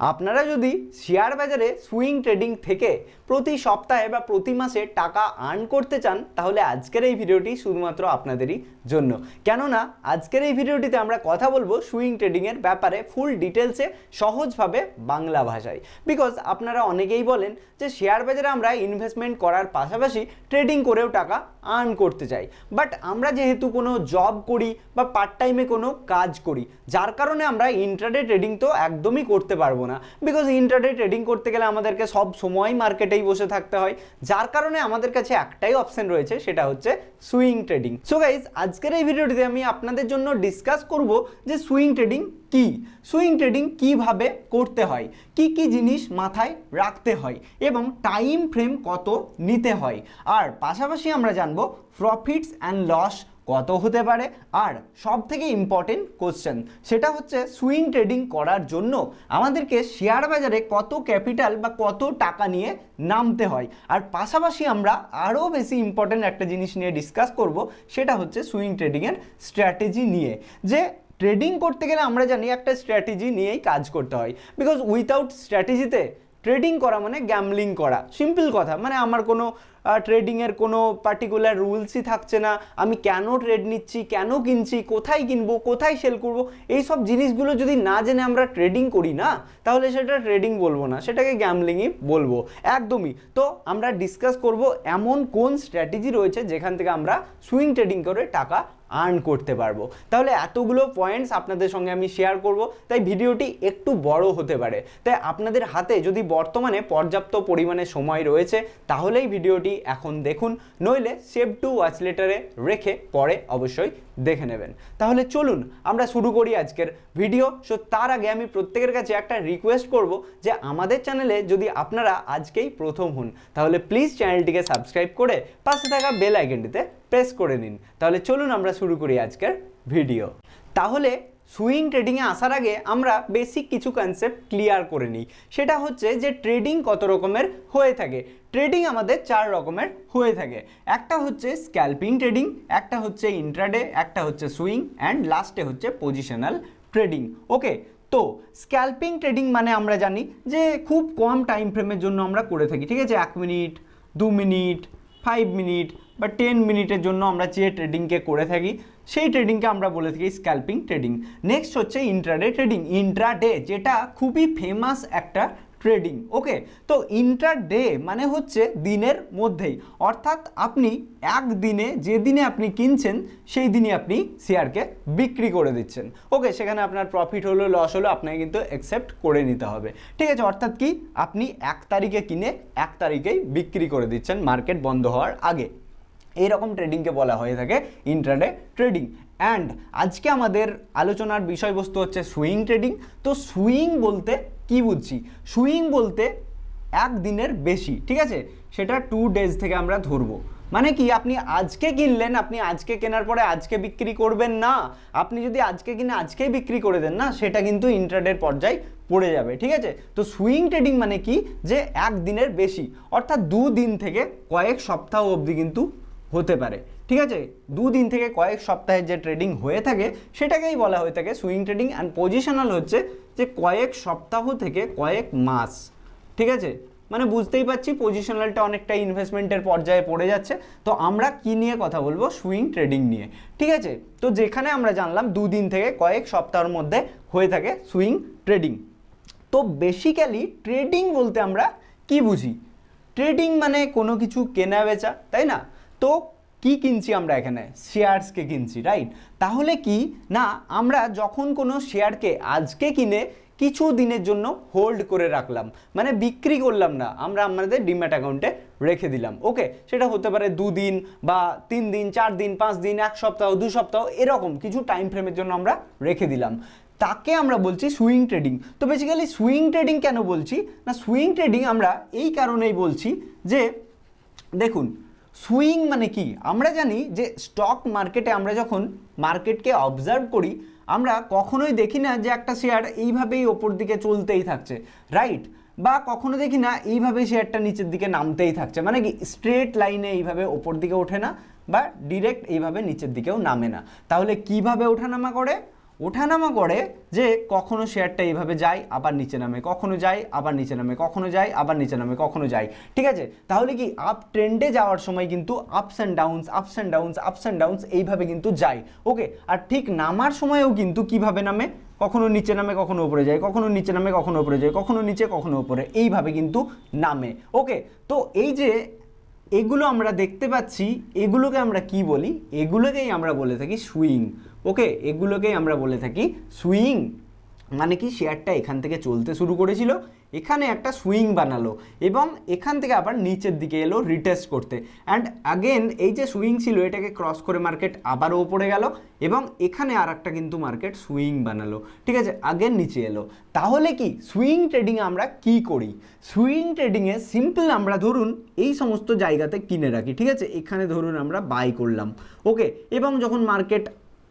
আপনারা যদি শেয়ার বাজারে সুইং ট্রেডিং থেকে প্রতি সপ্তাহে বা প্রতি মাসে টাকা আর্ন করতে চান, তাহলে আজকের এই ভিডিওটি শুধুমাত্র আপনাদেরই জন্য। কেননা, আজকের এই ভিডিওটিতে আমরা কথা বলব সুইং ট্রেডিংয়ের ব্যাপারে ফুল ডিটেলসে সহজভাবে বাংলা ভাষায়। বিকজ আপনারা অনেকেই বলেন যে শেয়ার বাজারে আমরা ইনভেস্টমেন্ট করার পাশাপাশি ট্রেডিং করেও টাকা আর্ন করতে চাই। বাট আমরা যেহেতু কোনো জব করি বা পার্ট টাইমে কোনো কাজ করি, যার কারণে আমরা ইন্ট্রাডে ট্রেডিং তো একদমই করতে পারব না। বিকজ ইন্ট্রাডে ট্রেডিং করতে গেলে আমাদেরকে সব সময় মার্কেটেই বসে থাকতে হয়। যার কারণে আমাদের কাছে একটাই অপশন রয়েছে, সেটা হচ্ছে সুইং ট্রেডিং সো গাইজ আজকের এই ভিডিওটিতে আমি আপনাদের জন্য ডিসকাস করব যে সুইং ট্রেডিং কি? সুইং ট্রেডিং কীভাবে করতে হয়? কি কি জিনিস মাথায় রাখতে হয়? এবং টাইম ফ্রেম কত নিতে হয়? আর পাশাপাশি আমরা জানব প্রফিটস অ্যান্ড লস কত হতে পারে? আর সব থেকে ইম্পর্টেন্ট কোশ্চেন সেটা হচ্ছে সুইং ট্রেডিং করার জন্য আমাদেরকে শেয়ার বাজারে কত ক্যাপিটাল বা কত টাকা নিয়ে নামতে হয়। আর পাশাপাশি আমরা আরও বেশি ইম্পর্টেন্ট একটা জিনিস নিয়ে ডিসকাস করব, সেটা হচ্ছে সুইং ট্রেডিংয়ের স্ট্র্যাটেজি নিয়ে। যে ট্রেডিং করতে গেলে আমরা জানি একটা স্ট্র্যাটেজি নিয়েই কাজ করতে হয়। বিকজ উইথাউট স্ট্র্যাটেজিতে ট্রেডিং করা মানে গ্যামলিং করা। সিম্পল কথা মানে আমার কোনো ট্রেডিংয়ের কোনো পার্টিকুলার রুলসই থাকছে না। আমি কেন ট্রেড নিচ্ছি, কেন কিনছি, কোথায় কিনবো, কোথায় সেল করব? এই সব জিনিসগুলো যদি না জেনে আমরা ট্রেডিং করি না, তাহলে সেটা ট্রেডিং বলব না, সেটাকে গ্যামলিংই বলব। একদমই। তো আমরা ডিসকাস করব এমন কোন স্ট্র্যাটেজি রয়েছে যেখান থেকে আমরা সুইং ট্রেডিং করে টাকা আর্ন করতে পারব। তাহলে এতগুলো পয়েন্টস আপনাদের সঙ্গে আমি শেয়ার করব, তাই ভিডিওটি একটু বড় হতে পারে। তাই আপনাদের হাতে যদি বর্তমানে পর্যাপ্ত পরিমাণে সময় রয়েছে, তাহলেই ভিডিওটি এখন দেখুন, নইলে সেভ টু ওয়াচ রেখে পরে অবশ্যই দেখে নেবেন। তাহলে চলুন আমরা শুরু করি আজকের ভিডিও। সো তার আগে আমি প্রত্যেকের কাছে একটা রিকোয়েস্ট করব যে আমাদের চ্যানেলে যদি আপনারা আজকেই প্রথম হন, তাহলে প্লিজ চ্যানেলটিকে সাবস্ক্রাইব করে পাশে থাকা বেল আইকনটিতে প্রেস করে নিন। তাহলে চলুন আমরা শুরু করি আজকের ভিডিও। তাহলে সুইং ট্রেডিংয়ে আসার আগে আমরা বেসিক কিছু কনসেপ্ট ক্লিয়ার করে নিই। সেটা হচ্ছে যে ট্রেডিং কত রকমের হয়ে থাকে। ট্রেডিং আমাদের চার রকমের হয়ে থাকে। একটা হচ্ছে স্ক্যালপিং ট্রেডিং একটা হচ্ছে ইন্ট্রাডে একটা হচ্ছে সুইং অ্যান্ড লাস্টে হচ্ছে পজিশনাল ট্রেডিং ওকে তো স্ক্যালপিং ট্রেডিং মানে আমরা জানি যে খুব কম টাইম ফ্রেমের জন্য আমরা করে থাকি। ঠিক আছে? এক মিনিট, দু মিনিট ফাইভ মিনিট বা টেন মিনিটের জন্য আমরা যে ট্রেডিংকে করে থাকি। সেই ট্রেডিংকে আমরা বলে থাকি স্ক্যাল্পিং ট্রেডিং নেক্সট হচ্ছে ইন্ট্রাডে ট্রেডিং ইন্ট্রাডে যেটা খুবই ফেমাস একটা ট্রেডিং ওকে তো ইন্ট্রাডে মানে হচ্ছে দিনের মধ্যেই। অর্থাৎ আপনি এক দিনে যে দিনে আপনি কিনছেন, সেই দিনে আপনি শেয়ারকে বিক্রি করে দিচ্ছেন। ওকে সেখানে আপনার প্রফিট হলো লস হলো, আপনাকে কিন্তু অ্যাকসেপ্ট করে নিতে হবে। ঠিক আছে, অর্থাৎ কি? আপনি এক তারিখে কিনে এক তারিখেই বিক্রি করে দিচ্ছেন মার্কেট বন্ধ হওয়ার আগে। এই রকম ট্রেডিংকে বলা হয়ে থাকে ইন্ট্রাডে ট্রেডিং অ্যান্ড আজকে আমাদের আলোচনার বিষয়বস্তু হচ্ছে সুইং ট্রেডিং তো সুইং বলতে কি বুঝছি? সুইং বলতে এক দিনের বেশি, ঠিক আছে? সেটা টু ডেজ থেকে আমরা ধরবো। মানে কি, আপনি আজকে কিনলেন, আপনি আজকে কেনার পরে আজকে বিক্রি করবেন না। আপনি যদি আজকে কিনে আজকেই বিক্রি করে দেন না, সেটা কিন্তু ইন্ট্রাডের পর্যায়ে পড়ে যাবে, ঠিক আছে? তো সুইং ট্রেডিং মানে কি? যে এক দিনের বেশি। অর্থাৎ দু দিন থেকে কয়েক সপ্তাহ অবধি কিন্তু হতে পারে। ঠিক আছে? দুদিন থেকে কয়েক সপ্তাহের যে ট্রেডিং হয়ে থাকে, সেটাকেই বলা হয়ে থাকে সুইং ট্রেডিং অ্যান্ড পজিশনাল হচ্ছে যে কয়েক সপ্তাহ থেকে কয়েক মাস। ঠিক আছে? মানে বুঝতেই পারছি পজিশনালটা অনেকটা ইনভেস্টমেন্টের পর্যায়ে পড়ে যাচ্ছে। তো আমরা কি নিয়ে কথা বলব? সুইং ট্রেডিং নিয়ে। ঠিক আছে? তো যেখানে আমরা জানলাম দুদিন থেকে কয়েক সপ্তাহের মধ্যে হয়ে থাকে সুইং ট্রেডিং তো বেসিক্যালি ট্রেডিং বলতে আমরা কি বুঝি? ট্রেডিং মানে কোনো কিছু কেনা বেচা তাই না? তো কি কিনছি আমরা এখানে? শেয়ারসকে কিনছি রাইট তাহলে কি? না, আমরা যখন কোনো শেয়ারকে আজকে কিনে কিছু দিনের জন্য হোল্ড করে রাখলাম মানে বিক্রি করলাম না, আমরা আমাদের ডিম্যাট অ্যাকাউন্টে রেখে দিলাম ওকে সেটা হতে পারে দুদিন বা তিন দিন চার দিন পাঁচ দিন এক সপ্তাহ, দু সপ্তাহ, এরকম কিছু টাইম ফ্রেমের জন্য আমরা রেখে দিলাম। তাকে আমরা বলছি সুইং ট্রেডিং তো বেসিক্যালি সুইং ট্রেডিং কেন বলছি? না সুইং ট্রেডিং আমরা এই কারণেই বলছি যে, দেখুন সুইং মানে কি? আমরা জানি যে স্টক মার্কেটে আমরা যখন মার্কেটকে অবজার্ভ করি, আমরা কখনোই দেখি না যে একটা শেয়ার এইভাবেই ওপর দিকে চলতেই থাকছে রাইট বা কখনো দেখি না এইভাবে শেয়ারটা নিচের দিকে নামতেই থাকছে মানে কি স্ট্রেট লাইনে এইভাবে ওপর দিকে ওঠে না, বা ডিরেক্ট এইভাবে নিচের দিকেও নামে না। তাহলে কীভাবে ওঠানামা করে? ওঠানামা করে যে কখনো শেয়ারটা এইভাবে যায়, আবার নিচে নামে, কখনো যায়, আবার নিচে নামে, কখনো যায়, আবার নিচে নামে, কখনো যায়। ঠিক আছে? তাহলে কি আপ ট্রেন্ডে যাওয়ার সময় কিন্তু ups and downs ups and downs ups and downs এইভাবে কিন্তু যায়। ওকে আর ঠিক নামার সময়ও কিন্তু কীভাবে নামে? কখনো নিচে নামে, কখনো উপরে যায়। কখনো নিচে নামে, কখনো উপরে যায়। কখনো নিচে, কখনো উপরে। এইভাবে কিন্তু নামে। ওকে তো এই যে এগুলো আমরা দেখতে পাচ্ছি, এগুলোকে আমরা কি বলি? এগুলোকেই আমরা বলে থাকি সুইং ওকে, এগুলোকেই আমরা বলে থাকি সুইং। মানে কি? শেয়ারটা এখান থেকে চলতে শুরু করেছিল, এখানে একটা সুইং বানালো এবং এখান থেকে আবার নিচের দিকে এলো রিটেস্ট করতে। অ্যান্ড আগেন এই যে সুইং ছিল, এটাকে ক্রস করে মার্কেট আবারও ওপরে গেল এবং এখানে আর একটা কিন্তু মার্কেট সুইং বানালো। ঠিক আছে? আগেন নিচে এলো। তাহলে কি? সুইং ট্রেডিংয়ে আমরা কি করি? সুইং ট্রেডিংয়ে সিম্পল আমরা ধরুন এই সমস্ত জায়গাতে কিনে রাখি। ঠিক আছে? এখানে ধরুন আমরা বাই করলাম। ওকে এবং যখন মার্কেট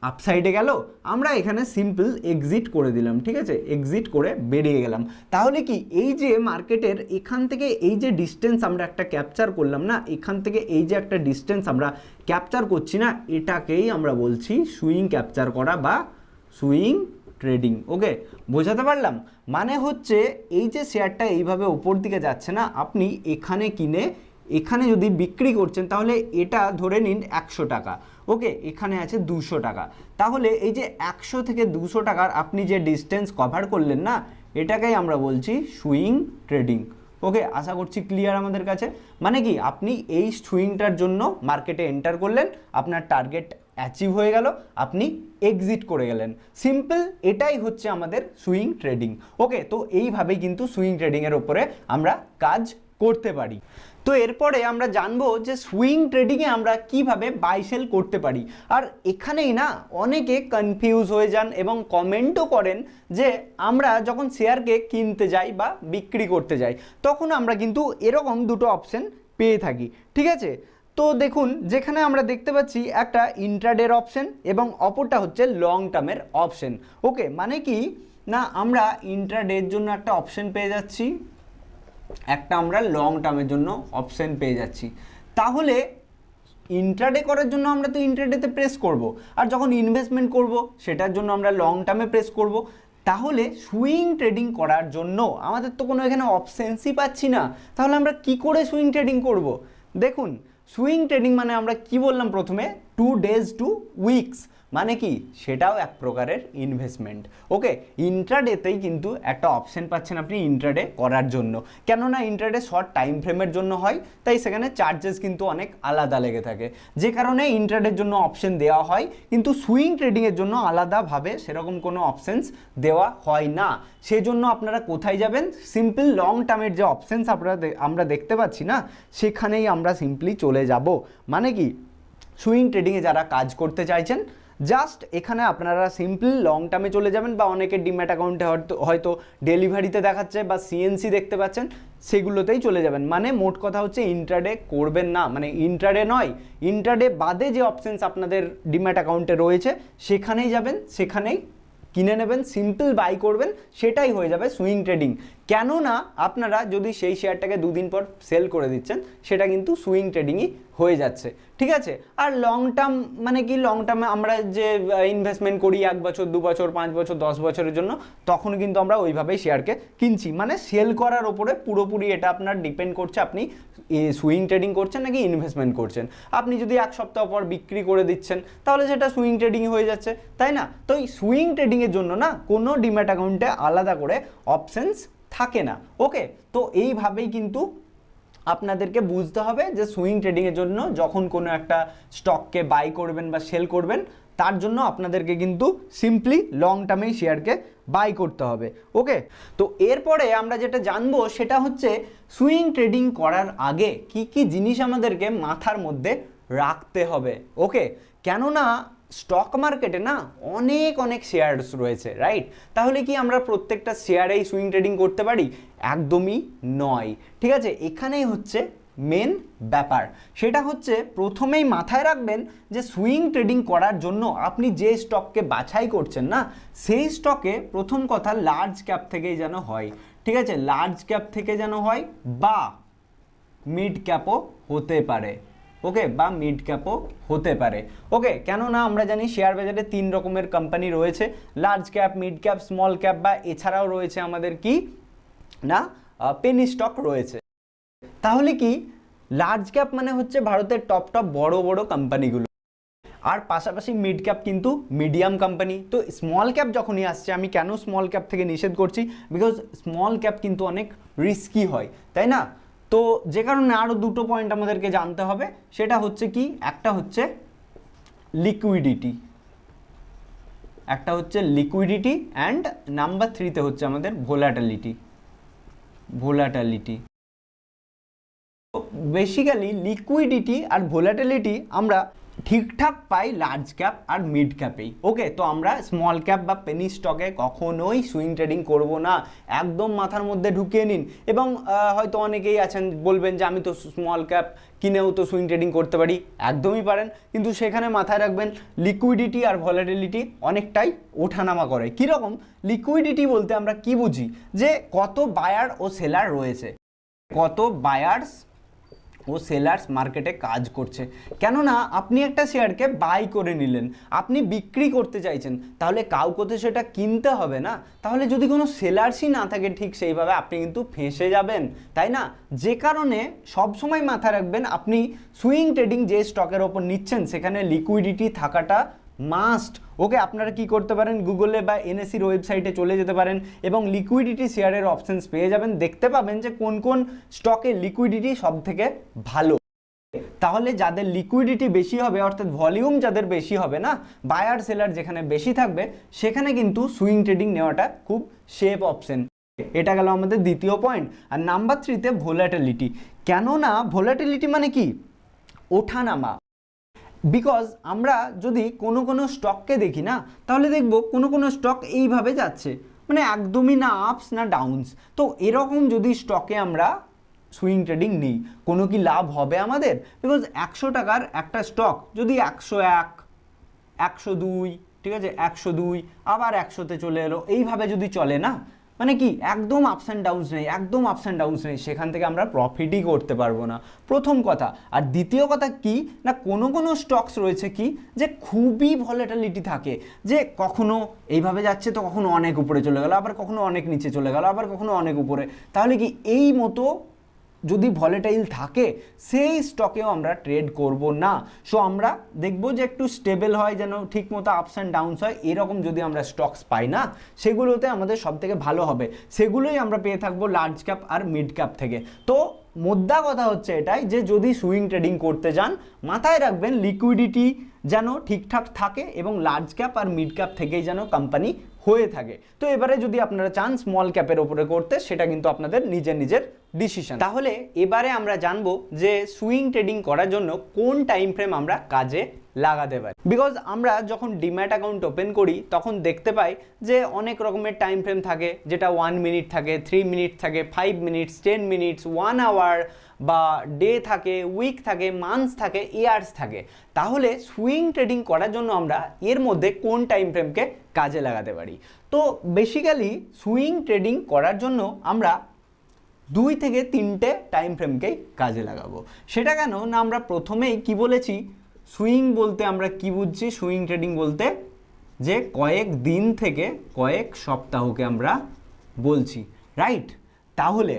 আপসাইডে গেল, আমরা এখানে সিম্পল এক্সিট করে দিলাম, ঠিক আছে? এক্সিট করে বেরিয়ে গেলাম। তাহলে কি, এই যে মার্কেটের এখান থেকে এই যে ডিস্টেন্স আমরা একটা ক্যাপচার করলাম না, এখান থেকে এই যে একটা ডিস্টেন্স আমরা ক্যাপচার করছি না, এটাকেই আমরা বলছি সুইং ক্যাপচার করা বা সুইং ট্রেডিং ওকে বোঝাতে পারলাম? মানে হচ্ছে এই যে শেয়ারটা এইভাবে ওপর দিকে যাচ্ছে না, আপনি এখানে কিনে, এখানে যদি বিক্রি করছেন, তাহলে এটা ধরে নিন একশো টাকা। ওকে, এখানে আছে দুশো টাকা। তাহলে এই যে একশো থেকে দুশো টাকার আপনি যে ডিস্টেন্স কভার করলেন না, এটাকেই আমরা বলছি সুইং ট্রেডিং। ওকে, আশা করছি ক্লিয়ার আমাদের কাছে? মানে কি, আপনি এই সুইংটার জন্য মার্কেটে এন্টার করলেন, আপনার টার্গেট অ্যাচিভ হয়ে গেল, আপনি এক্সিট করে গেলেন। সিম্পল এটাই হচ্ছে আমাদের সুইং ট্রেডিং। ওকে, তো এইভাবেই কিন্তু সুইং ট্রেডিংয়ের ওপরে আমরা কাজ করতে পারি। তো এরপরে আমরা জানব যে সুইং ট্রেডিংয়ে আমরা কীভাবে বাই সেল করতে পারি। আর এখানেই না অনেকে কনফিউজ হয়ে যান এবং কমেন্টও করেন যে আমরা যখন শেয়ারকে কিনতে যাই বা বিক্রি করতে যাই, তখন আমরা কিন্তু এরকম দুটো অপশন পেয়ে থাকি। ঠিক আছে? তো দেখুন, যেখানে আমরা দেখতে পাচ্ছি একটা ইন্ট্রাডের অপশন এবং অপরটা হচ্ছে লং টার্মের অপশন ওকে মানে কি? না, আমরা ইন্ট্রাডের জন্য একটা অপশন পেয়ে যাচ্ছি। একটা আমরা লং টার্মের জন্য অপশন পেয়ে যাচ্ছি। তাহলে ইন্ট্রাডে করার জন্য আমরা তো ইন্ট্রাডেতে প্রেস করব। আর যখন ইনভেস্টমেন্ট করব, সেটার জন্য আমরা লং টার্মে প্রেস করব। তাহলে সুইং ট্রেডিং করার জন্য আমাদের তো কোনো এখানে অপশানসই পাচ্ছি না। তাহলে আমরা কি করে সুইং ট্রেডিং করব? দেখুন সুইং ট্রেডিং মানে আমরা কি বললাম প্রথমে? টু ডেজ টু উইকস মানে কি? সেটাও এক প্রকারের ইনভেস্টমেন্ট ওকে ইন্ট্রাডেতেই কিন্তু একটা অপশন পাচ্ছেন আপনি ইন্ট্রাডে করার জন্য। কেননা ইন্ট্রাডে শর্ট টাইম ফ্রেমের জন্য হয়, তাই সেখানে চার্জেস কিন্তু অনেক আলাদা লেগে থাকে। যে কারণে ইন্ট্রাডের জন্য অপশন দেওয়া হয়, কিন্তু সুইং ট্রেডিংয়ের জন্য আলাদাভাবে সেরকম কোনো অপশানস দেওয়া হয় না। সেজন্য আপনারা কোথায় যাবেন? সিম্পল লং টার্মের যে অপশানস আপনারা আমরা দেখতে পাচ্ছি না, সেখানেই আমরা সিম্পলি চলে যাব। মানে কি? সুইং ট্রেডিংয়ে যারা কাজ করতে চাইছেন জাস্ট এখানে আপনারা সিম্পল লং টার্মে চলে যাবেন বা অনেকের ডিম্যাট অ্যাকাউন্টে হয়তো ডেলিভারিতে দেখাচ্ছে বা সিএনসি দেখতে পাচ্ছেন, সেগুলোতেই চলে যাবেন। মানে মোট কথা হচ্ছে ইন্ট্রাডে করবেন না। মানে ইন্ট্রাডে নয় ইন্ট্রাডে বাদে যে অপশানস আপনাদের ডিম্যাট অ্যাকাউন্টে রয়েছে, সেখানেই যাবেন, সেখানেই কিনে নেবেন সিম্পল বাই করবেন, সেটাই হয়ে যাবে সুইং ট্রেডিং কেননা আপনারা যদি সেই শেয়ারটাকে দুদিন পর সেল করে দিচ্ছেন, সেটা কিন্তু সুইং ট্রেডিংই হয়ে যাচ্ছে। ঠিক আছে? আর লং টার্ম মানে কি? লং টার্মে আমরা যে ইনভেস্টমেন্ট করি এক বছর, দু বছর, পাঁচ বছর, দশ বছরের জন্য, তখন কিন্তু আমরা ওইভাবেই শেয়ারকে কিনছি। মানে সেল করার ওপরে পুরোপুরি এটা আপনার ডিপেন্ড করছে, আপনি সুইং ট্রেডিং করছেন নাকি ইনভেস্টমেন্ট করছেন। আপনি যদি এক সপ্তাহ পর বিক্রি করে দিচ্ছেন, তাহলে সেটা সুইং ট্রেডিং হয়ে যাচ্ছে, তাই না? তো এই সুইং ট্রেডিংয়ের জন্য না, কোনো ডিম্যাট অ্যাকাউন্টে আলাদা করে অপশনস থাকে না। ওকে তো এইভাবেই কিন্তু আপনাদেরকে বুঝতে হবে যে সুইং ট্রেডিংয়ের জন্য যখন কোনো একটা স্টককে বাই করবেন বা সেল করবেন, তার জন্য আপনাদেরকে কিন্তু সিম্পলি লং টার্মেই শেয়ারকে বাই করতে হবে। ওকে তো এরপরে আমরা যেটা জানব সেটা হচ্ছে সুইং ট্রেডিং করার আগে কি কি জিনিস আমাদেরকে মাথার মধ্যে রাখতে হবে। ওকে কেননা স্টক মার্কেটে না অনেক অনেক শেয়ারস রয়েছে রাইট তাহলে কি আমরা প্রত্যেকটা শেয়ারেই সুইং ট্রেডিং করতে পারি? একদমই নয়, ঠিক আছে? এখানেই হচ্ছে মেন ব্যাপার। সেটা হচ্ছে প্রথমেই মাথায় রাখবেন যে সুইং ট্রেডিং করার জন্য আপনি যে স্টককে বাছাই করছেন না, সেই স্টকে প্রথম কথা লার্জ ক্যাপ থেকেই যেন হয়, ঠিক আছে? লার্জ ক্যাপ থেকে যেন হয় বা মিড ক্যাপও হতে পারে। ওকে, বা মিড ক্যাপও হতে পারে। ওকে, কেননা আমরা জানি শেয়ার বাজারে তিন রকমের কোম্পানি রয়েছে। Large cap mid cap small cap বা এছাড়াও রয়েছে আমাদের কি? না পেনি স্টক রয়েছে। তাহলে কি? লার্জ ক্যাপ মানে হচ্ছে ভারতের টপ টপ বড় বড় কোম্পানিগুলো আর পাশাপাশি মিড ক্যাপ কিন্তু মিডিয়াম কোম্পানি তো স্মল ক্যাপ যখনই আসছে, আমি কেন স্মল ক্যাপ থেকে নিষেধ করছি? বিকজ স্মল ক্যাপ কিন্তু অনেক রিস্কি হয়, তাই না? তো যে কারণে আরও দুটো পয়েন্ট আমাদেরকে জানতে হবে, সেটা হচ্ছে কি? একটা হচ্ছে লিকুইডিটি একটা হচ্ছে লিকুইডিটি অ্যান্ড নাম্বার থ্রিতে হচ্ছে আমাদের ভোলাটালিটি ভোলাটালিটি বেসিক্যালি লিকুইডিটি আর ভোলাটালিটি আমরা ঠিকঠাক পাই লার্জ ক্যাপ আর মিড ক্যাপেই ওকে তো আমরা স্মল ক্যাপ বা পেনি স্টকে কখনোই সুইং ট্রেডিং করব না। একদম মাথার মধ্যে ঢুকিয়ে নিন। এবং হয়তো অনেকেই আছেন, বলবেন যে আমি তো স্মল ক্যাপ কিনেও তো সুইং ট্রেডিং করতে পারি। একদমই পারেন। কিন্তু সেখানে মাথায় রাখবেন লিকুইডিটি আর ভলাটিলিটি অনেকটাই ওঠানামা করে। কীরকম? লিকুইডিটি বলতে আমরা কি বুঝি? যে কত বায়ার ও সেলার রয়েছে। কত বায়ার্স ও সেলার্স মার্কেটে কাজ করছে। কেননা আপনি একটা শেয়ারকে বাই করে নিলেন, আপনি বিক্রি করতে চাইছেন, তাহলে কাউকে সেটা কিনতে হবে না। তাহলে যদি কোনো সেলার্সই না থাকে, ঠিক সেইভাবে আপনি কিন্তু ফেঁসে যাবেন, তাই না? যে কারণে সবসময় মাথা রাখবেন, আপনি সুইং ট্রেডিং যে স্টকের ওপর নিচ্ছেন, সেখানে লিকুইডিটি থাকাটা মাস্ট। ওকে, আপনারা কি করতে পারেন? গুগলে বা এনএসির ওয়েবসাইটে চলে যেতে পারেন এবং লিকুইডিটি শেয়ারের অপশানস পেয়ে যাবেন। দেখতে পাবেন যে কোন কোন স্টকে লিকুইডিটি সব থেকে ভালো। তাহলে যাদের লিকুইডিটি বেশি হবে, অর্থাৎ ভলিউম যাদের বেশি হবে না, বায়ার, সেলার যেখানে বেশি থাকবে, সেখানে কিন্তু সুইং ট্রেডিং নেওয়াটা খুব সেফ অপশন। এটা গেল আমাদের দ্বিতীয় পয়েন্ট। আর নাম্বার থ্রিতে ভোলাটিলিটি। কেননা ভোলাটিলিটি মানে কি? ওঠানামা। বিকজ আমরা যদি কোনো কোনো স্টককে দেখি না, তাহলে দেখব কোনো কোনো স্টক এইভাবে যাচ্ছে। মানে একদমই না আপস না ডাউনস তো এরকম যদি স্টকে আমরা সুইং ট্রেডিং নিই, কোনো কি লাভ হবে আমাদের? বিকজ একশো টাকার একটা স্টক যদি একশো এক, একশো দুই, ঠিক আছে? একশো দুই, আবার একশোতে চলে এলো। এইভাবে যদি চলে না মানে কি, একদম আপস অ্যান্ড ডাউনস নেই, একদম আপস অ্যান্ড ডাউনস নেই, সেখান থেকে আমরা প্রফিটই করতে পারব না। প্রথম কথা, আর দ্বিতীয় কথা কি, না কোনো কোনো স্টকস রয়েছে কি, যে খুবই ভলেটালিটি থাকে, যে কখনো এইভাবে যাচ্ছে তো কখনো অনেক উপরে চলে গেল, আবার কখনো অনেক নিচে চলে গেল, আবার কখনো অনেক উপরে। তাহলে কি এই মতো যদি ভলেটাইল থাকে, সেই স্টকেও আমরা ট্রেড করব না। সো আমরা দেখব যে একটু স্টেবল হয়, যেন ঠিক মতো আপস অ্যান্ড ডাউনস হয়, এরকম যদি আমরা স্টকস পাই না, সেগুলোতে আমাদের সব থেকে ভালো হবে। সেগুলোই আমরা পেয়ে থাকব লার্জ ক্যাপ আর মিড ক্যাপ থেকে। তো, মোদ্দা কথা হচ্ছে এটাই যে, যদি সুইং ট্রেডিং করতে যান, মাথায় রাখবেন লিকুইডিটি যেন ঠিকঠাক থাকে এবং লার্জ ক্যাপ আর মিড ক্যাপ থেকেই যেন কোম্পানি হয়ে থাকে। তো এবারে যদি আপনারা চান স্মল ক্যাপের ওপরে করতে, সেটা কিন্তু আপনাদের নিজের নিজের ডিসিশন তাহলে এবারে আমরা জানব যে সুইং ট্রেডিং করার জন্য কোন টাইম ফ্রেম আমরা কাজে লাগাতে পারি। বিকজ আমরা যখন ডিম্যাট অ্যাকাউন্ট ওপেন করি, তখন দেখতে পাই যে অনেক রকমের টাইম ফ্রেম থাকে, যেটা ওয়ান মিনিট থাকে থ্রি মিনিট থাকে five minutes ten minutes one hour বা ডে থাকে উইক থাকে মান্থস থাকে ইয়ার্স থাকে, তাহলে সুইং ট্রেডিং করার জন্য আমরা এর মধ্যে কোন টাইম ফ্রেমকে কাজে লাগাতে পারি? তো বেসিক্যালি সুইং ট্রেডিং করার জন্য আমরা দুই থেকে তিনটে টাইম ফ্রেমকেই কাজে লাগাবো। সেটা কেন? না, আমরা প্রথমেই কি বলেছি? সুইং বলতে আমরা কি বুঝছি? সুইং ট্রেডিং বলতে যে কয়েক দিন থেকে কয়েক সপ্তাহকে আমরা বলছি রাইট তাহলে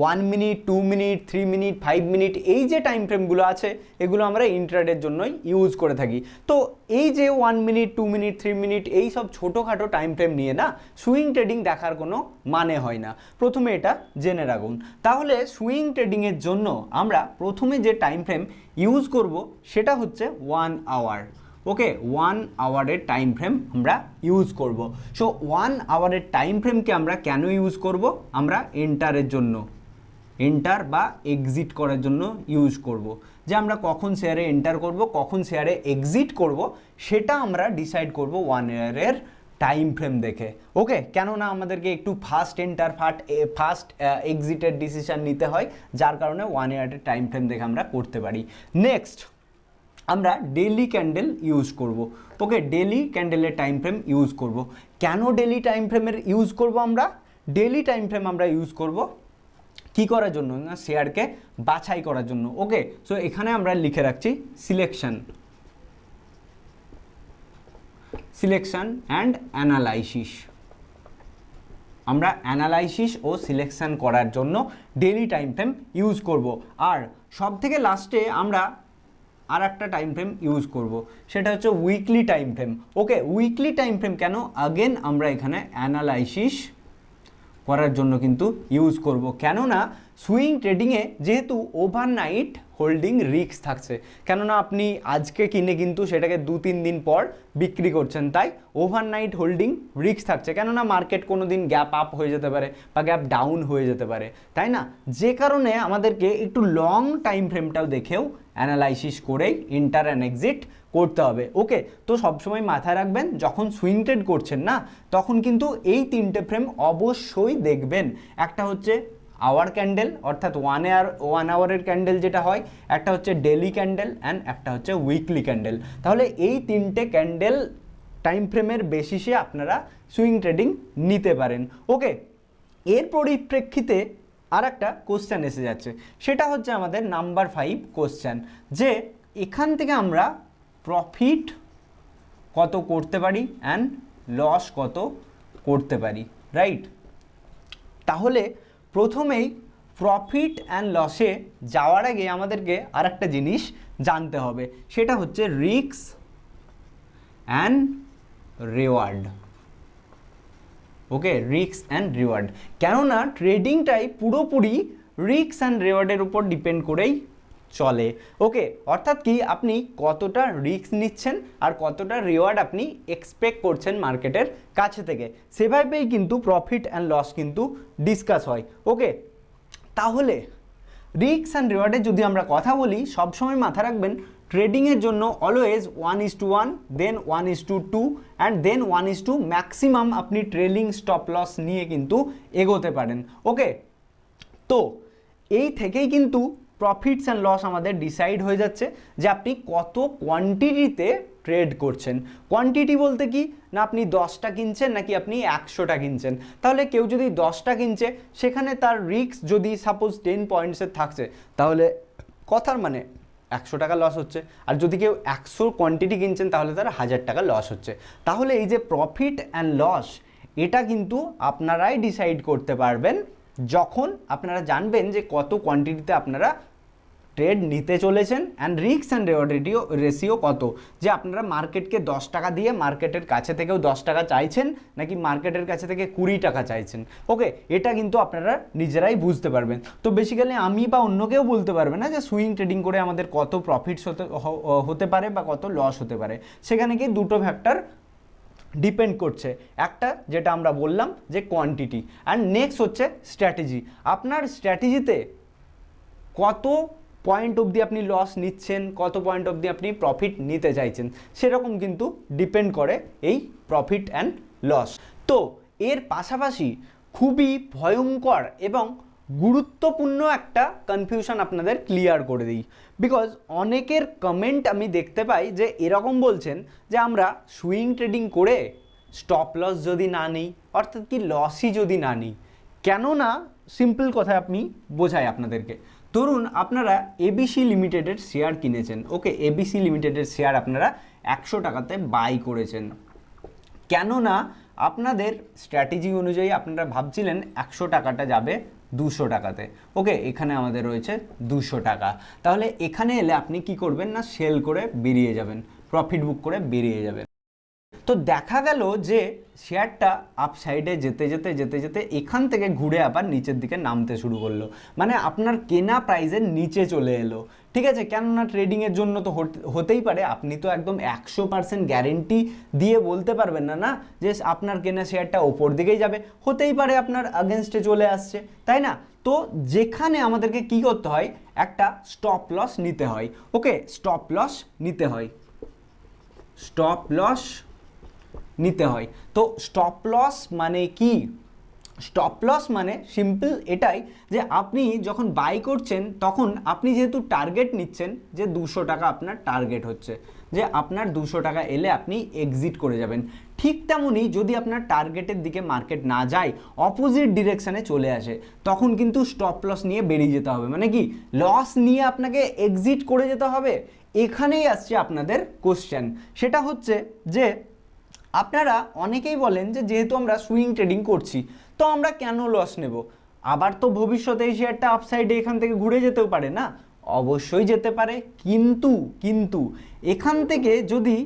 one minute two minute three minute five minute এই যে টাইম ফ্রেমগুলো আছে, এগুলো আমরা ইন্টারডের জন্যই ইউজ করে থাকি। তো এই যে one minute two minute three minute এই সব ছোটোখাটো টাইম ফ্রেম নিয়ে না সুইং ট্রেডিং দেখার কোনো মানে হয় না। প্রথমে এটা জেনে রাখুন। তাহলে সুইং ট্রেডিংয়ের জন্য আমরা প্রথমে যে টাইম ফ্রেম ইউজ করব, সেটা হচ্ছে ওয়ান আওয়ার ওকে ওয়ান আওয়ারের টাইম ফ্রেম আমরা ইউজ করব। সো ওয়ান আওয়ারের টাইম ফ্রেমকে আমরা কেন ইউজ করব? আমরা এন্টারের জন্য। এন্টার বা এক্সিট করার জন্য ইউজ করব। যে আমরা কখন শেয়ারে এন্টার করব, কখন শেয়ারে এক্সিট করব, সেটা আমরা ডিসাইড করব ওয়ান ইয়ারের টাইম ফ্রেম দেখে। ওকে কেননা আমাদেরকে একটু ফাস্ট এন্টার ফাট ফাস্ট এক্সিটের ডিসিশন নিতে হয়, যার কারণে ওয়ান ইয়ারের টাইম ফ্রেম দেখে আমরা করতে পারি। নেক্সট আমরা ডেলি ক্যান্ডেল ইউজ করব। ওকে ডেলি ক্যান্ডেলের টাইম ফ্রেম ইউজ করব। কেন ডেলি টাইম ফ্রেমের ইউজ করব আমরা? ডেলি টাইম ফ্রেম আমরা ইউজ করব কি করার জন্য? না শেয়ারকে বাছাই করার জন্য। ওকে সো এখানে আমরা লিখে রাখছি সিলেকশন সিলেকশন অ্যান্ড অ্যানালাইসিস আমরা অ্যানালাইসিস ও সিলেকশন করার জন্য ডেলি টাইম ফ্রেম ইউজ করব। আর সব থেকে লাস্টে আমরা আর একটা টাইম ফ্রেম ইউজ করব। সেটা হচ্ছে weekly time frame okay weekly time frame কেন? আগেন আমরা এখানে অ্যানালাইসিস করার জন্য কিন্তু ইউজ করব। কেননা সুইং ট্রেডিংয়ে যেহেতু ওভারনাইট হোল্ডিং রিস্ক থাকছে, কেননা আপনি আজকে কিনে কিন্তু সেটাকে দু তিন দিন পর বিক্রি করছেন, তাই ওভারনাইট হোল্ডিং রিস্ক থাকছে। কেননা মার্কেট কোনো দিন গ্যাপ আপ হয়ে যেতে পারে বা গ্যাপ ডাউন হয়ে যেতে পারে, তাই না? যে কারণে আমাদেরকে একটু লং টাইম ফ্রেমটাও দেখেও অ্যানালাইসিস করেই ইন্টার অ্যান্ড এক্সিট করতে হবে। ওকে তো সবসময় মাথায় রাখবেন, যখন সুইং ট্রেড করছেন না, তখন কিন্তু এই তিনটে ফ্রেম অবশ্যই দেখবেন। একটা হচ্ছে আওয়ার ক্যান্ডেল অর্থাৎ ওয়ান আওয়ার ওয়ান আওয়ারের ক্যান্ডেল যেটা হয়, একটা হচ্ছে ডেলি ক্যান্ডেল অ্যান্ড একটা হচ্ছে উইকলি ক্যান্ডেল তাহলে এই তিনটে ক্যান্ডেল টাইম ফ্রেমের বেসিসে আপনারা সুইং ট্রেডিং নিতে পারেন। ওকে এর পরিপ্রেক্ষিতে আর একটা কোশ্চেন এসে যাচ্ছে। সেটা হচ্ছে আমাদের নাম্বার ফাইভ কোশ্চেন যে এখান থেকে আমরা প্রফিট কত করতে পারি অ্যান্ড লস কত করতে পারি রাইট তাহলে প্রথমেই প্রফিট অ্যান্ড লসে যাওয়ার আগে আমাদেরকে আর একটা জিনিস জানতে হবে, সেটা হচ্ছে রিক্স অ্যান্ড রেওয়ার্ড ওকে রিক্স অ্যান্ড রিওয়ার্ড কেননা ট্রেডিংটাই পুরোপুরি রিক্স অ্যান্ড রেওয়ার্ডের উপর ডিপেন্ড করেই চলে। ওকে, অর্থাৎ কি আপনি কতটা রিস্ক নিচ্ছেন আর কতটা রিওয়ার্ড আপনি এক্সপেক্ট করছেন মার্কেটের কাছে থেকে? সেভাবেই কিন্তু প্রফিট অ্যান্ড লস কিন্তু ডিসকাস হয়। ওকে, তাহলে রিক্স অ্যান্ড রিওয়ার্ডের যদি আমরা কথা বলি, সবসময় মাথা রাখবেন ট্রেডিংয়ের জন্য always one is to one then one is to two and then one is to maximum আপনি ট্রেলিং স্টপ লস নিয়ে কিন্তু এগোতে পারেন। ওকে, তো এই থেকেই কিন্তু প্রফিটস অ্যান্ড লস আমাদের ডিসাইড হয়ে যাচ্ছে যে আপনি কত কোয়ান্টিটিতে ট্রেড করছেন। কোয়ান্টিটি বলতে কি? না আপনি দশটা কিনছেন, নাকি আপনি একশোটা কিনছেন। তাহলে কেউ যদি দশটা কিনছে, সেখানে তার রিস্ক যদি সাপোজ টেন পয়েন্টসের থাকছে, তাহলে কথার মানে একশো টাকা লস হচ্ছে। আর যদি কেউ একশো কোয়ান্টিটি কিনছেন, তাহলে তার হাজার টাকা লস হচ্ছে। তাহলে এই যে প্রফিট অ্যান্ড লস এটা কিন্তু আপনারাই ডিসাইড করতে পারবেন যখন আপনারা জানবেন যে কত কোয়ান্টিটিতে আপনারা ট্রেড নিতে চলেছেন অ্যান্ড রিক্স অ্যান্ড রেওয়ার্ড রেডিও রেশিও কত? যে আপনারা মার্কেটকে দশ টাকা দিয়ে মার্কেটের কাছে থেকেও দশ টাকা চাইছেন নাকি মার্কেটের কাছে থেকে কুড়ি টাকা চাইছেন? ওকে এটা কিন্তু আপনারা নিজেরাই বুঝতে পারবেন। তো বেসিক্যালি আমি বা অন্য কেউ বলতে পারবে না যে সুইং ট্রেডিং করে আমাদের কত প্রফিটস হতে হতে পারে বা কত লস হতে পারে। সেখানে কি দুটো ফ্যাক্টর ডিপেন্ড করছে। একটা যেটা আমরা বললাম যে কোয়ান্টিটি অ্যান্ড নেক্সট হচ্ছে স্ট্র্যাটেজি আপনার স্ট্র্যাটেজিতে কত পয়েন্ট অবধি আপনি লস নিচ্ছেন, কত পয়েন্ট অবধি আপনি প্রফিট নিতে চাইছেন, সেরকম কিন্তু ডিপেন্ড করে এই প্রফিট অ্যান্ড লস তো এর পাশাপাশি খুবই ভয়ঙ্কর এবং গুরুত্বপূর্ণ একটা কনফিউশন আপনাদের ক্লিয়ার করে দিই। বিকজ অনেকের কমেন্ট আমি দেখতে পাই যে এরকম বলছেন যে আমরা সুইং ট্রেডিং করে স্টপ লস যদি না নিই, অর্থাৎ কি লসই যদি না নিই। কেননা সিম্পল কথায় আপনি বোঝাই আপনাদেরকে। ধরুন আপনারা এবিসি লিমিটেডের শেয়ার কিনেছেন। ওকে এবিসি লিমিটেডের শেয়ার আপনারা একশো টাকাতে বাই করেছেন। কেননা আপনাদের স্ট্র্যাটেজি অনুযায়ী আপনারা ভাবছিলেন একশো টাকাটা যাবে দুশো টাকাতে। ওকে, এখানে আমাদের রয়েছে দুশো টাকা। তাহলে এখানে এলে আপনি কি করবেন না, সেল করে বেরিয়ে যাবেন প্রফিট বুক করে বেরিয়ে যাবেন। তো দেখা গেল যে শেয়ারটা আপ সাইডে যেতে যেতে যেতে যেতে এখান থেকে ঘুরে আবার নিচের দিকে নামতে শুরু করল। মানে আপনার কেনা প্রাইজের নিচে চলে এলো। ঠিক আছে? কেননা ট্রেডিংয়ের জন্য তো হতে- হতেই পারে। আপনি তো একদম একশো পার্সেন্ট গ্যারেন্টি দিয়ে বলতে পারবেন না না? যে আপনার কেনা শেয়ারটা ওপর দিকেই যাবে। হতেই পারে আপনার আগেনস্টে চলে আসছে। তাই না? তো যেখানে আমাদেরকে কি করতে হয়? একটা স্টপ লস নিতে হয়। ওকে স্টপ লস নিতে হয়। স্টপ লস নিতে হয়। তো স্টপ লস মানে কি? স্টপ লস মানে সিম্পল এটাই যে আপনি যখন বাই করছেন, তখন আপনি যেহেতু টার্গেট নিচ্ছেন, যে দুশো টাকা আপনার টার্গেট হচ্ছে, যে আপনার দুশো টাকা এলে আপনি এক্সিট করে যাবেন। ঠিক তেমনই যদি আপনার টার্গেটের দিকে মার্কেট না যায় অপোজিট ডিরেকশানে চলে আসে, তখন কিন্তু স্টপ লস নিয়ে বেরিয়ে যেতে হবে। মানে কি? লস নিয়ে আপনাকে এক্সিট করে যেতে হবে। এখানেই আসছে আপনাদের কোশ্চেন সেটা হচ্ছে যে আপনারা অনেকেই বলেন যে যেহেতু আমরা সুইং ট্রেডিং করছি, তো আমরা কেন লস নেব? আবার তো ভবিষ্যতে এই শেয়ারটা আপসাইডে এখান থেকে ঘুরে যেতেও পারে না? অবশ্যই যেতে পারে, কিন্তু কিন্তু এখান থেকে যদি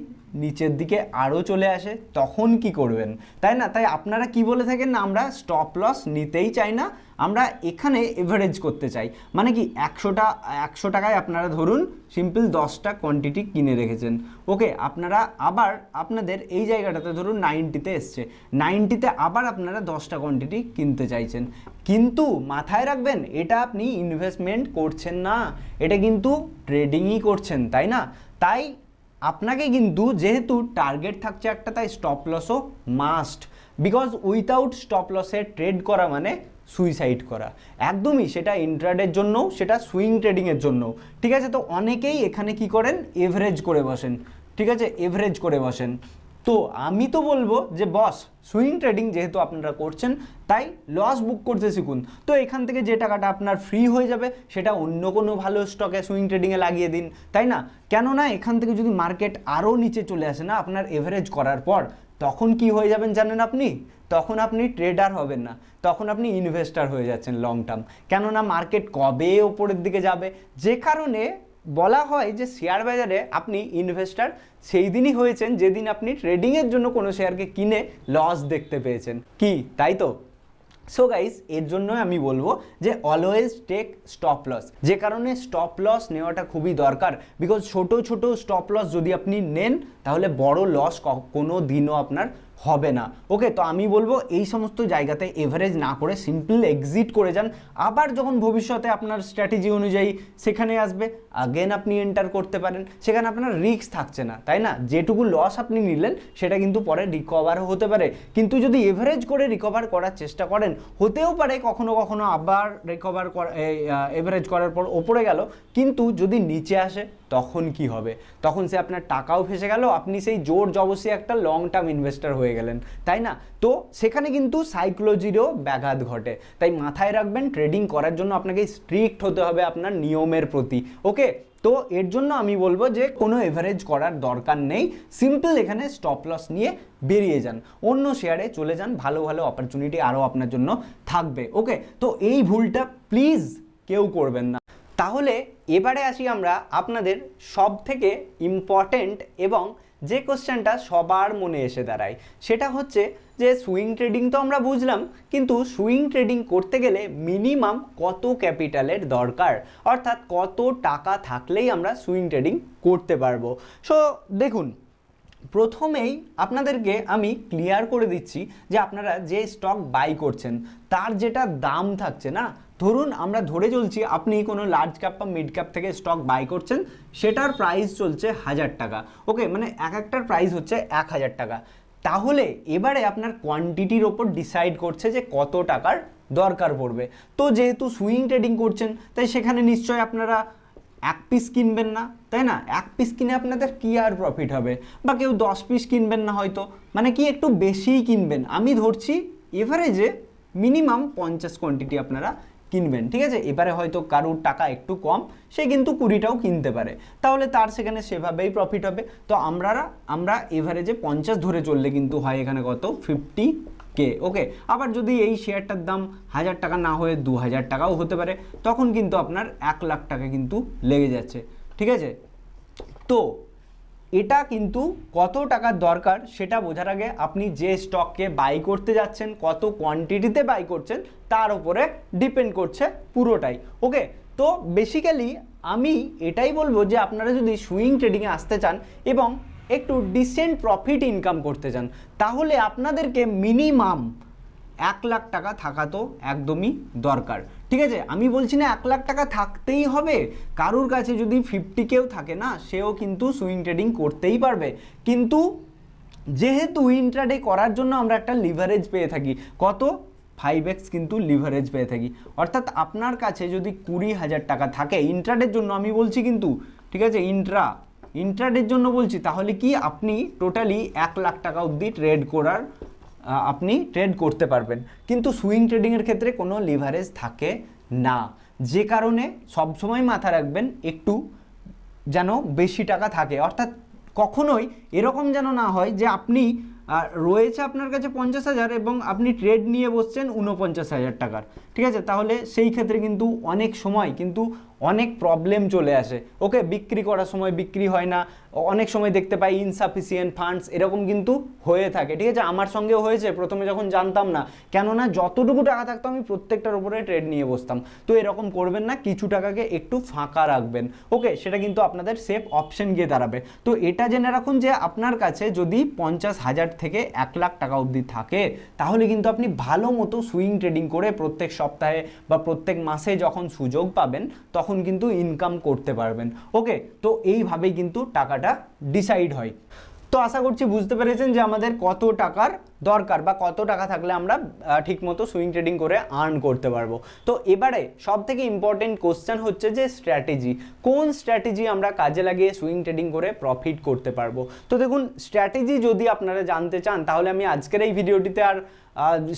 নিচের দিকে আরও চলে আসে, তখন কি করবেন? তাই না? তাই আপনারা কি বলে থাকেন? না আমরা স্টপ লস নিতেই চাই না, আমরা এখানে এভারেজ করতে চাই। মানে কি, একশোটা, একশো টাকায় আপনারা ধরুন সিম্পল দশটা কোয়ান্টিটি কিনে রেখেছেন। ওকে, আপনারা আবার আপনাদের এই জায়গাটাতে ধরুন নাইনটিতে এসছে। নাইনটিতে আবার আপনারা দশটা কোয়ান্টিটি কিনতে চাইছেন। কিন্তু মাথায় রাখবেন, এটা আপনি ইনভেস্টমেন্ট করছেন না। এটা কিন্তু ট্রেডিংই করছেন, তাই না? তাই আপনাকে কিন্তু যেহেতু টার্গেট থাকছে একটা, তাই স্টপ লসও মাস্ট বিকজ উইথাউট স্টপ লসে ট্রেড করা মানে সুইসাইড করা। একদমই সেটা ইন্ট্রাডের জন্য সেটা সুইং ট্রেডিংয়ের জন্য ঠিক আছে, তো অনেকেই এখানে কি করেন? এভারেজ করে বসেন। ঠিক আছে এভারেজ করে বসেন। তো আমি তো বলব যে, বস সুইং ট্রেডিং যেহেতু আপনারা করছেন, তাই লস বুক করতে শিখুন। তো এখান থেকে যে টাকাটা আপনার ফ্রি হয়ে যাবে, সেটা অন্য কোনো ভালো স্টকে সুইং ট্রেডিংয়ে লাগিয়ে দিন। তাই না? কেননা, এখান থেকে যদি মার্কেট আরও নিচে চলে আসে না, আপনার এভারেজ করার পর, তখন কি হয়ে যাবেন জানেন আপনি? তখন আপনি ট্রেডার হবেন না। তখন আপনি ইনভেস্টার হয়ে যাচ্ছেন লং টার্ম কেননা মার্কেট কবে ওপরের দিকে যাবে? যে কারণে বলা হয় যে শেয়ার বাজারে আপনি ইনভেস্টার সেই দিনই হয়েছেন যেদিন আপনি ট্রেডিংয়ের জন্য কোনো শেয়ারকে কিনে লস দেখতে পেয়েছেন। কি? তাই তো? সো গাইস এর জন্যই আমি বলব যে অলওয়েজ টেক স্টপ লস যে কারণে স্টপ লস নেওয়াটা খুবই দরকার। বিকজ ছোট ছোট স্টপ লস যদি আপনি নেন, তাহলে বড় লস কোনো দিনও আপনার হবে না। ওকে তো আমি বলব এই সমস্ত জায়গাতে এভারেজ না করে সিম্পল এক্সিট করে যান। আবার যখন ভবিষ্যতে আপনার স্ট্র্যাটেজি অনুযায়ী সেখানে আসবে আগেন আপনি এন্টার করতে পারেন। সেখানে আপনার রিস্ক থাকছে না, তাই না? যেটুকু লস আপনি নিলেন, সেটা কিন্তু পরে রিকভারও হতে পারে। কিন্তু যদি এভারেজ করে রিকভার করার চেষ্টা করেন, হতেও পারে কখনো কখনো আবার রিকভার এভারেজ করার পর ওপরে গেল। কিন্তু যদি নিচে আসে, তখন কি হবে? তখন সে আপনার টাকাও ফেসে গেল। আপনি সেই জোর জবসি একটা লং টার্ম ইনভেস্টার হয়ে গেলেন, তাই না? তো সেখানে কিন্তু সাইকোলজিরও ব্যাঘাত ঘটে। তাই মাথায় রাখবেন, ট্রেডিং করার জন্য আপনাকে স্ট্রিক্ট হতে হবে আপনার নিয়মের প্রতি। ওকে? তো এর জন্য আমি বলব যে, কোনো এভারেজ করার দরকার নেই। সিম্পল এখানে স্টপ লস নিয়ে বেরিয়ে যান। অন্য শেয়ারে চলে যান, ভালো ভালো অপরচুনিটি আরও আপনার জন্য থাকবে। ওকে? তো এই ভুলটা প্লিজ কেউ করবেন না। তাহলে এবারে আসি আমরা আপনাদের সব থেকে ইম্পর্ট্যান্ট এবং যে কোশ্চেনটা সবার মনে এসে দাঁড়ায়, সেটা হচ্ছে যে সুইং ট্রেডিং তো আমরা বুঝলাম, কিন্তু সুইং ট্রেডিং করতে গেলে মিনিমাম কত ক্যাপিটালের দরকার? অর্থাৎ কত টাকা থাকলেই আমরা সুইং ট্রেডিং করতে পারব। সো, দেখুন প্রথমেই আপনাদেরকে আমি ক্লিয়ার করে দিচ্ছি যে আপনারা যে স্টক বাই করছেন, তার যেটা দাম থাকছে না, ধরুন আমরা ধরে চলছি আপনি কোনো লার্জ ক্যাপ বা মিড ক্যাপ থেকে স্টক বাই করছেন, সেটার প্রাইস চলছে হাজার টাকা। ওকে মানে এক একটার প্রাইস হচ্ছে এক হাজার টাকা। তাহলে এবারে আপনার কোয়ান্টিটির ওপর ডিসাইড করছে যে কত টাকার দরকার পড়বে। তো যেহেতু সুইং ট্রেডিং করছেন, তাই সেখানে নিশ্চয় আপনারা এক পিস কিনবেন না, তাই না? এক পিস কিনে আপনাদের কী আর প্রফিট হবে? বা কেউ দশ পিস কিনবেন না হয়তো। মানে কি একটু বেশিই কিনবেন? আমি ধরছি এভারেজে মিনিমাম পঞ্চাশ কোয়ান্টিটি আপনারা কিনবেন, ঠিক আছে? এবারে হয়তো কারুর টাকা একটু কম, সে কিন্তু কুড়িটাও কিনতে পারে। তাহলে তার সেখানে সেভাবেই প্রফিট হবে। তো আমরা আমরা এভারেজে পঞ্চাশ ধরে চললে কিন্তু হয় এখানে কত? Fifty K? ওকে। আবার যদি এই শেয়ারটার দাম হাজার টাকা না হয়ে দু হাজার টাকাও হতে পারে, তখন কিন্তু আপনার এক লাখ টাকা কিন্তু লেগে যাচ্ছে। ঠিক আছে? তো এটা কিন্তু কত টাকার দরকার সেটা বোঝার আগে আপনি যে স্টককে বাই করতে যাচ্ছেন, কত কোয়ান্টিটিতে বাই করছেন, তার উপরে ডিপেন্ড করছে পুরোটাই। ওকে? তো বেসিক্যালি আমি এটাই বলব যে আপনারা যদি সুইং ট্রেডিংয়ে আসতে চান এবং একটু ডিসেন্ট প্রফিট ইনকাম করতে চান, তাহলে আপনাদেরকে মিনিমাম এক লাখ টাকা থাকা তো একদমই দরকার। ঠিক আছে? আমি বলছি না এক লাখ টাকা থাকতেই হবে, কারুর কাছে যদি ফিফটি কেউ থাকে না, সেও কিন্তু সুইং ট্রেডিং করতেই পারবে। কিন্তু যেহেতু ইন্ট্রাডে করার জন্য আমরা একটা লিভারেজ পেয়ে থাকি, কত? ফাইভ এক্স কিন্তু লিভারেজ পেয়ে থাকি। অর্থাৎ আপনার কাছে যদি কুড়ি হাজার টাকা থাকে ইন্ট্রাডের জন্য আমি বলছি কিন্তু, ঠিক আছে? ইন্ট্রা ইন্ট্রাডের জন্য বলছি, তাহলে কি আপনি টোটালি এক লাখ টাকা অবধি ট্রেড করার আপনি ট্রেড করতে পারবেন। কিন্তু সুইং ট্রেডিংয়ের ক্ষেত্রে কোনো লিভারেজ থাকে না। যে কারণে সবসময় মাথা রাখবেন, একটু যেন বেশি টাকা থাকে। অর্থাৎ কখনোই এরকম যেন না হয় যে আপনি আহ, রয়েছে আপনার কাছে পঞ্চাশ হাজার এবং আপনি ট্রেড নিয়ে বসছেন উনপঞ্চাশ হাজার টাকার। ঠিক আছে? তাহলে সেই ক্ষেত্রে কিন্তু অনেক সময় কিন্তু অনেক প্রবলেম চলে আসে। ওকে বিক্রি করার সময় বিক্রি হয় না অনেক সময় দেখতে পাই ইনসাফিসিয়েন্ট ফান্ডস এরকম কিন্তু হয়ে থাকে। ঠিক আছে? আমার সঙ্গেও হয়েছে। প্রথমে যখন জানতাম না, কেননা যতটুকু টাকা থাকতো আমি প্রত্যেকটার উপরে ট্রেড নিয়ে বসতাম। তো এরকম করবেন না, কিছু টাকাকে একটু ফাঁকা রাখবেন। ওকে? সেটা কিন্তু আপনাদের সেফ অপশন গিয়ে দাঁড়াবে। তো এটা জেনে রাখুন যে আপনার কাছে যদি পঞ্চাশ হাজার থেকে এক লাখ টাকা অবধি থাকে, তাহলে কিন্তু আপনি ভালো মতো সুইং ট্রেডিং করে প্রত্যেক সপ্তাহে বা প্রত্যেক মাসে যখন সুযোগ পাবেন, তখন কিন্তু ইনকাম করতে পারবেন। ওকে? তো এইভাবেই কিন্তু টাকাটা ডিসাইড হয়। তো আশা করছি বুঝতে পেরেছেন যে আমাদের কত টাকার দরকার বা কত টাকা থাকলে আমরা ঠিকমতো সুইং ট্রেডিং করে আর্ন করতে পারব। তো এবারে সব থেকে ইম্পর্টেন্ট কোশ্চেন হচ্ছে যে স্ট্র্যাটেজি কোন স্ট্র্যাটেজি আমরা কাজে লাগিয়ে সুইং ট্রেডিং করে প্রফিট করতে পারব? তো দেখুন স্ট্র্যাটেজি যদি আপনারা জানতে চান, তাহলে আমি আজকের এই ভিডিওটিতে আর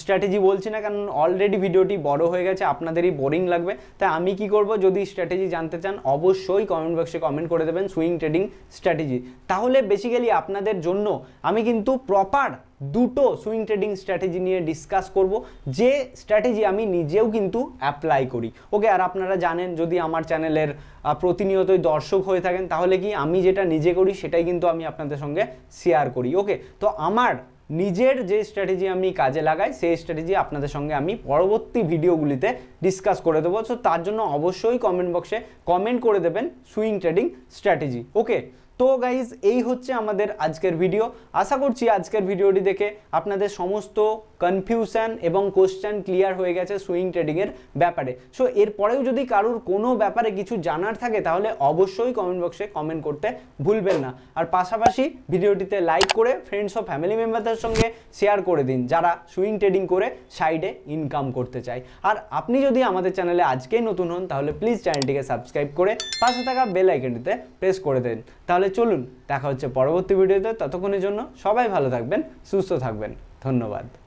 স্ট্র্যাটেজি বলছি না, কারণ অলরেডি ভিডিওটি বড় হয়ে গেছে, আপনাদেরই বোরিং লাগবে। তাই আমি কি করব? যদি স্ট্র্যাটেজি জানতে চান, অবশ্যই কমেন্ট বক্সে কমেন্ট করে দেবেন সুইং ট্রেডিং স্ট্র্যাটেজি তাহলে বেসিক্যালি আপনাদের জন্য আমি কিন্তু প্রপার দুটো সুইং ট্রেডিং স্ট্র্যাটেজি নিয়ে ডিসকাস করব। যে স্ট্র্যাটেজি আমি নিজেও কিন্তু অ্যাপ্লাই করি। ওকে আর আপনারা জানেন, যদি আমার চ্যানেলের প্রতিনিয়তই দর্শক হয়ে থাকেন, তাহলে কি আমি যেটা নিজে করি, সেটাই কিন্তু আমি আপনাদের সঙ্গে শেয়ার করি। ওকে তো আমার নিজের যে স্ট্র্যাটেজি আমি কাজে লাগাই, সেই স্ট্র্যাটেজি আপনাদের সঙ্গে আমি পরবর্তী ভিডিওগুলিতে ডিসকাস করে দেবো। সো তার জন্য অবশ্যই কমেন্ট বক্সে কমেন্ট করে দেবেন সুইং ট্রেডিং স্ট্র্যাটেজি ওকে তো গাইজ এই হচ্ছে আমাদের আজকের ভিডিও আশা করছি আজকের ভিডিওটি দেখে আপনাদের সমস্ত কনফিউশন এবং কোশ্চেন ক্লিয়ার হয়ে গেছে সুইং ট্রেডিংয়ের ব্যাপারে। সো এরপরেও যদি কারোর কোনো ব্যাপারে কিছু জানার থাকে, তাহলে অবশ্যই কমেন্ট বক্সে কমেন্ট করতে ভুলবেন না। আর পাশাপাশি ভিডিওটিতে লাইক করে ফ্রেন্ডস ও ফ্যামিলি মেম্বারদের সঙ্গে শেয়ার করে দিন, যারা সুইং ট্রেডিং করে সাইডে ইনকাম করতে চায়। আর আপনি যদি আমাদের চ্যানেলে আজকেই নতুন হন, তাহলে প্লিজ চ্যানেলটিকে সাবস্ক্রাইব করে পাশে থাকা বেল আইকনটিতে প্রেস করে দেন। তাহলে চলুন দেখা হচ্ছে পরবর্তী ভিডিওতে। ততক্ষণের জন্য সবাই ভালো থাকবেন সুস্থ থাকবেন। ধন্যবাদ।